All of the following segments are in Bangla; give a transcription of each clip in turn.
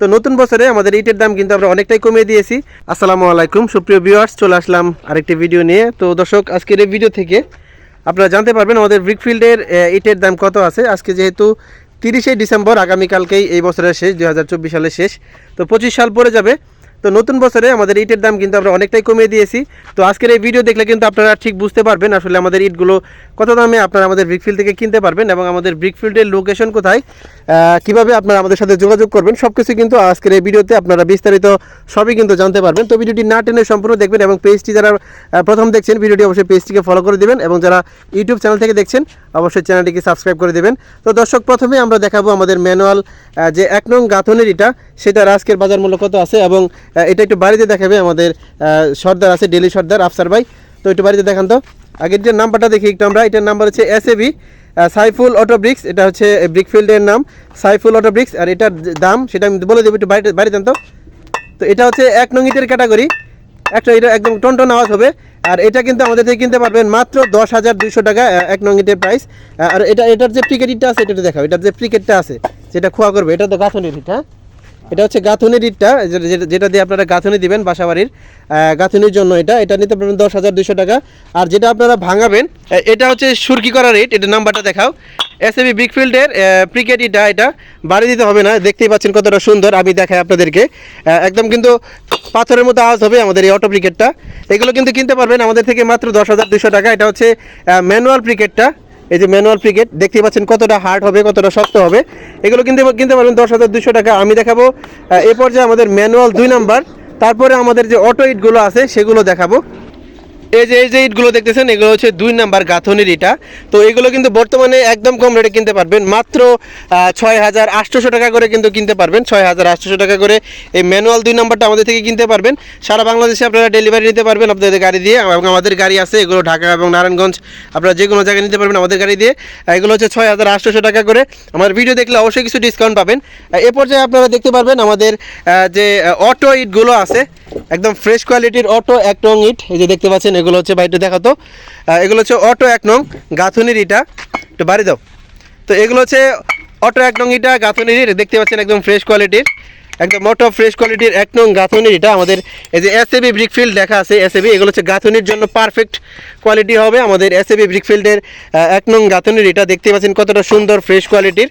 তো নতুন বছরে আমাদের ইটের দাম কিন্তু আমরা অনেকটাই কমিয়ে দিয়েছি। আসসালামু আলাইকুম, সুপ্রিয় ভিউয়ার্স চলে আসলাম আরেকটি ভিডিও নিয়ে। তো দর্শক, আজকের এই ভিডিও থেকে আপনারা জানতে পারবেন আমাদের ব্রিকফিল্ডের ইটের দাম কত আছে। আজকে যেহেতু তিরিশে ডিসেম্বর, আগামীকালকেই এই বছরের শেষ, দুই সালের শেষ। তো পঁচিশ সাল পরে যাবে। তো নতুন বছরে আমাদের ইটের দাম কিন্তু আমরা অনেকটাই কমিয়ে দিয়েছি। তো আজকের এই ভিডিও দেখলে কিন্তু আপনারা ঠিক বুঝতে পারবেন আসলে আমাদের ইটগুলো কত দামে আপনারা আমাদের ব্রিকফিল্ড থেকে কিনতে পারবেন এবং আমাদের ব্রিকফিল্ডের লোকেশন কোথায় কীভাবে আপনারা আমাদের সাথে যোগাযোগ করবেন সব কিছু কিন্তু আজকের এই ভিডিওতে আপনারা বিস্তারিত সবই কিন্তু জানতে পারবেন। তো ভিডিওটি না টেনে সম্পূর্ণ দেখবেন এবং পেজটি যারা প্রথম দেখছেন ভিডিওটি অবশ্যই পেজটিকে ফলো করে দেবেন এবং যারা ইউটিউব চ্যানেল থেকে দেখছেন, অবশ্যই চ্যানেলটিকে সাবস্ক্রাইব করে দেবেন। তো দর্শক, প্রথমে আমরা দেখাবো আমাদের ম্যানুয়াল যে এক নং গাঁথনের ইটা, সেটার আজকের বাজার মূল্য কত আছে এবং এটা একটু বাড়িতে দেখাবে আমাদের সর্দার আছে, ডেলি সর্দার, আফসার ভাই। তো একটু বাড়িতে দেখান তো। আগের যে নাম্বারটা দেখি একটু আমরা, এটার নাম্বার হচ্ছে এস সাইফুল অটো ব্রিক্স, এটা হচ্ছে ব্রিকফিল্ডের নাম, সাইফুল অটো ব্রিক্স, আর এটার দাম, সেটা আমি বলে দেবো, একটু বাড়িতে বাড়ি তো। তো এটা হচ্ছে এক নং ইটের ক্যাটাগরি, একটা এটা একদম টনটন আওয়াজ হবে, আর এটা কিন্তু আমাদের থেকে কিনতে পারবেন মাত্র দশ হাজার দুশো টাকা এক নং প্রাইস আর এটা, এটার যে প্রিকেট আছে, এটা দেখাও, এটার যে প্রিকেটটা আছে, যেটা খোয়া করবে, এটা তো গাঁথনের হ্যাঁ? এটা হচ্ছে গাঁথনের ইটটা যেটা- দিয়ে আপনারা গাঁথনি দিবেন বাসাবাড়ির গাঁথনির জন্য এটা। এটা নিতে পারবেন দশ হাজার দুশো টাকা। আর যেটা আপনারা ভাঙাবেন এটা হচ্ছে সুরকি করার রেট এটা নাম্বারটা দেখাও। এস এবি ব্রিকফিল্ডের প্রিকেট ইটা এটা বাড়ি দিতে হবে না। দেখতেই পাচ্ছেন কতটা সুন্দর, আমি দেখাই আপনাদেরকে। একদম কিন্তু পাথরের মতো আওয়াজ হবে আমাদের এই অটো প্রিকেটটা এগুলো কিন্তু কিনতে পারবেন আমাদের থেকে মাত্র দশ হাজার দুশো টাকা। এটা হচ্ছে ম্যানুয়াল প্রিকেটটা এই যে ম্যানুয়াল ক্রিকেট দেখতে পাচ্ছেন কতটা হার্ড হবে কতটা শক্ত হবে। এগুলো কিনতে কিনতে পারবেন দশ হাজার দুশো টাকা। আমি দেখাবো আহ, এ পর্যায়ে আমাদের ম্যানুয়াল দুই নাম্বার তারপরে আমাদের যে অটো ইটগুলো আছে সেগুলো দেখাবো। এই যে এই যে ইটগুলো দেখতেছেন, এগুলো হচ্ছে দুই নাম্বার গাঁথনির ইটা। তো এগুলো কিন্তু বর্তমানে একদম কম রেটে কিনতে পারবেন। মাত্র ছয় হাজার আটশোশো টাকা করে কিন্তু কিনতে পারবেন। ছয় হাজার আটশোশো টাকা করে এই ম্যানুয়াল দুই নাম্বারটা আমাদের থেকে কিনতে পারবেন। সারা বাংলাদেশে আপনারা ডেলিভারি নিতে পারবেন আপনাদের গাড়ি দিয়ে, এবং আমাদের গাড়ি আছে, এগুলো ঢাকা এবং নারায়ণগঞ্জ, আপনারা যে কোনো জায়গায় নিতে পারবেন আমাদের গাড়ি দিয়ে। এগুলো হচ্ছে ছয় হাজার আটশোশো টাকা করে। আমার ভিডিও দেখলে অবশ্যই কিছু ডিসকাউন্ট পাবেন। এ পর্যায়ে আপনারা দেখতে পারবেন আমাদের যে অটো ইটগুলো আছে একদম ফ্রেশ কোয়ালিটির অটো এক নং ইট। এই যে দেখতে পাচ্ছেন, এগুলো হচ্ছে বাইরে দেখাতো। এগুলো হচ্ছে অটো এক নং, গাঁথনির ইটা। একটু বাড়ি দাও। তো এগুলো হচ্ছে অটো এক নং ইটা, গাঁথনির দেখতে পাচ্ছেন, একদম ফ্রেশ কোয়ালিটির একদম অটো ফ্রেশ কোয়ালিটির এক নং গাঁথনির এটা আমাদের এই যে এস এবি ব্রিকফিল্ড লেখা আছে এস এবি এগুলো হচ্ছে গাঁথনির জন্য পারফেক্ট কোয়ালিটি হবে। আমাদের এস এবি ব্রিকফিল্ডের এক নং গাঁথনির, এটা দেখতে পাচ্ছেন কতটা সুন্দর ফ্রেশ কোয়ালিটির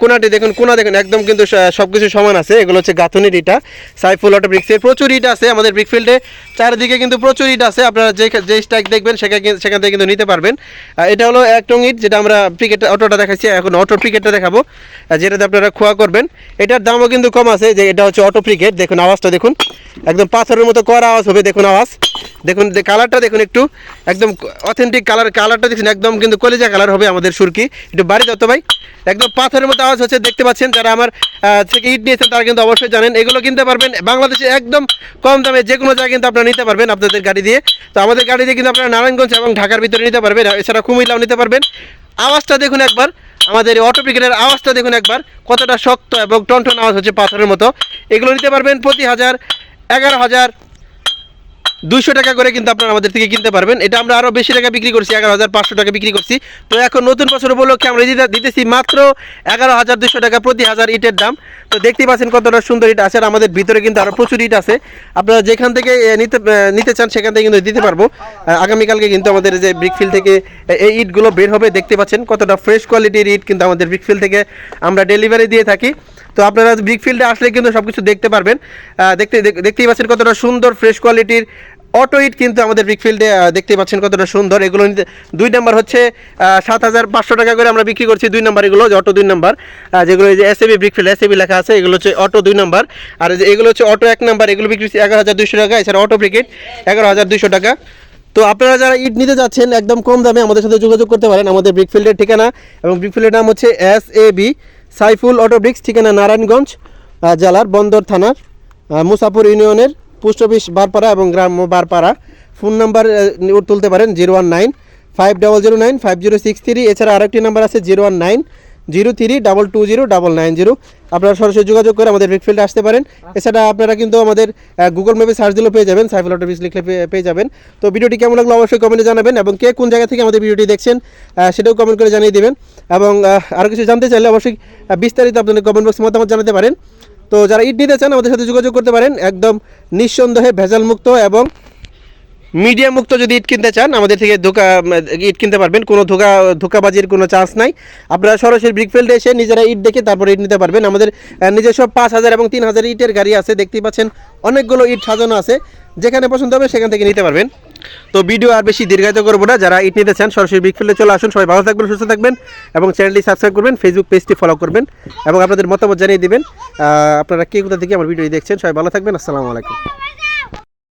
কোনাটি দেখুন, কোনা দেখুন, একদম কিন্তু সব কিছু সমান আছে। এগুলো হচ্ছে গাঁথনির ইটা সাইফুল অটো ব্রিক্সের প্রচুর ইট আছে আমাদের ব্রিকফিল্ডে চারিদিকে কিন্তু প্রচুর ইট আছে, আপনারা যে যে স্ট্যাক দেখবেন সেখানে সেখান থেকে কিন্তু নিতে পারবেন। এটা হলো এক নং ইট, যেটা আমরা প্রিকেট অটোটা দেখাচ্ছি এখন অটো প্রিকেটটা দেখাবো। যেটাতে আপনারা খোয়া করবেন। এটার দামও কিন্তু কম আছে, যে এটা হচ্ছে অটো প্রিকেট দেখুন আওয়াজটা দেখুন। একদম পাথরের মতো করা আওয়াজ হবে, দেখুন আওয়াজ। দেখুন কালারটা দেখুন একটু, একদম অথেন্টিক কালার কালারটা দেখুন, একদম কিন্তু কলেজা কালার হবে আমাদের সুরকি। একটু বাড়ি দাও তো ভাই। একদম পাথরের মতো আওয়াজ হচ্ছে, দেখতে পাচ্ছেন যারা আমার থেকে ইট নিয়েছেন, তারা কিন্তু অবশ্যই জানেন। এগুলো কিনতে পারবেন বাংলাদেশে একদম কম দামে যে কোনো জায়গায় কিন্তু আপনারা নিতে পারবেন আপনাদের গাড়ি দিয়ে। তো আমাদের গাড়ি দিয়ে কিন্তু আপনারা নারায়ণগঞ্জ এবং ঢাকার ভিতরে নিতে পারবেন। এছাড়া কুমিল্লাও নিতে পারবেন। আওয়াজটা দেখুন একবার। আমাদের অটো পিকেটের আওয়াজটা দেখুন একবার, কতটা শক্ত এবং টনটন আওয়াজ হচ্ছে পাথরের মতো। এগুলো নিতে পারবেন প্রতি হাজার, এগারো হাজার দুইশো টাকা করে কিন্তু আপনারা আমাদের থেকে কিনতে পারবেন। এটা আমরা আরও বেশি টাকা বিক্রি করছি, এগারো হাজার পাঁচশো টাকা বিক্রি করছি। তো এখন নতুন বছর উপলক্ষে আমরা দিতে দিতেছি মাত্র এগারো হাজার দুশো টাকা প্রতি হাজার ইটের দাম। তো দেখতে পাচ্ছেন কতটা সুন্দর ইট আছে, আর আমাদের ভিতরে কিন্তু আরও প্রচুর ইট আছে। আপনারা যেখান থেকে নিতে নিতে চান, সেখান থেকে কিন্তু দিতে পারব। আগামীকালকে কিন্তু আমাদের যে ব্রিকফিল থেকে এই ইটগুলো বের হবে, দেখতে পাচ্ছেন কতটা ফ্রেশ কোয়ালিটির ইট কিন্তু আমাদের ব্রিকফিল থেকে আমরা ডেলিভারি দিয়ে থাকি। তো আপনারা ব্রিকফিল্ডে আসলে কিন্তু সব কিছু দেখতে পারবেন। দেখতে দেখতেই পাচ্ছেন কতটা সুন্দর ফ্রেশ কোয়ালিটির অটো ইট কিন্তু আমাদের ব্রিকফিল্ডে দেখতে পাচ্ছেন কতটা সুন্দর। এগুলো দুই নাম্বার হচ্ছে সাত হাজার পাঁচশো টাকা করে আমরা বিক্রি করছি দুই নাম্বার এগুলো অটো দুই নাম্বার যেগুলো এই যে S A B brickfield S A B লেখা আছে, এগুলো হচ্ছে অটো দুই নাম্বার আর যে এগুলো হচ্ছে অটো এক নাম্বার এগুলো বিক্রি করছি এগারো হাজার দুশো টাকা, এছাড়া অটো ব্রিকেট এগারো হাজার দুশো টাকা। তো আপনারা যারা ইট নিতে যাচ্ছেন, একদম কম দামে আমাদের সাথে যোগাযোগ করতে পারেন আমাদের ব্রিকফিল্ডের ঠিকানা। এবং ব্রিকফিল্ডের নাম হচ্ছে S A B Saiful auto bricks ঠিকানা নারায়ণগঞ্জ জেলার বন্দর থানার মুসাপুর ইউনিয়নের পোস্ট অফিস বারপাড়া এবং গ্রাম্য বারপাড়া। ফোন নাম্বার তুলতে পারেন zero one nine five double zero nine five zero six three. এছাড়া আরেকটি নাম্বার আছে zero one nine zero three double two zero double nine zero. আপনারা সরাসরি যোগাযোগ করে আমাদের ব্রিকফিল্ডে আসতে পারেন। এছাড়া আপনারা কিন্তু আমাদের গুগল ম্যাপে সার্চ দিলেও পেয়ে যাবেন, সাইফুল অটোবিস লিখলে পেয়ে- যাবেন। তো ভিডিওটি কেমন লাগল অবশ্যই কমেন্টে জানাবেন এবং কে কোন জায়গা থেকে আমাদের ভিডিওটি দেখছেন সেটাও কমেন্ট করে জানিয়ে দেবেন। এবং আরও কিছু জানতে চাইলে অবশ্যই বিস্তারিত আপনাদের কমেন্ট বক্সে মতামত জানাতে পারেন। তো যারা ইট নিতে চান আমাদের সাথে যোগাযোগ করতে পারেন, একদম নিঃসন্দেহে ভেজাল মুক্ত এবং মিডিয়াম মুক্ত যদি ইট কিনতে চান, আমাদের থেকে ধোকা ইট কিনতে পারবেন। কোনো ধোকা, ধোকাবাজির কোনো চান্স নাই। আপনারা সরাসরি ব্রিকফিল্ডে এসে নিজেরা ইট দেখে তারপরে ইট নিতে পারবেন। আমাদের নিজস্ব পাঁচ হাজার এবং তিন হাজার ইটের গাড়ি আছে, দেখতেই পাচ্ছেন। অনেকগুলো ইট সাজানো আছে। যেখানে পছন্দ হবে সেখান থেকে নিতে পারবেন। তো ভিডিও আর বেশি দীর্ঘায়িত করব না। যারা ইট নিতে চান, সরাসরি ব্রিকফিল্ডে চলে আসুন। সবাই ভালো থাকবেন, সুস্থ থাকবেন এবং চ্যানেলটি সাবস্ক্রাইব করবেন ফেসবুক পেজটি ফলো করবেন এবং আপনাদের মতামত জানিয়ে দেবেন। আপনারা কে কোথা থেকে আমার ভিডিও দেখছেন, সবাই ভালো থাকবেন। আসসালামু আলাইকুম।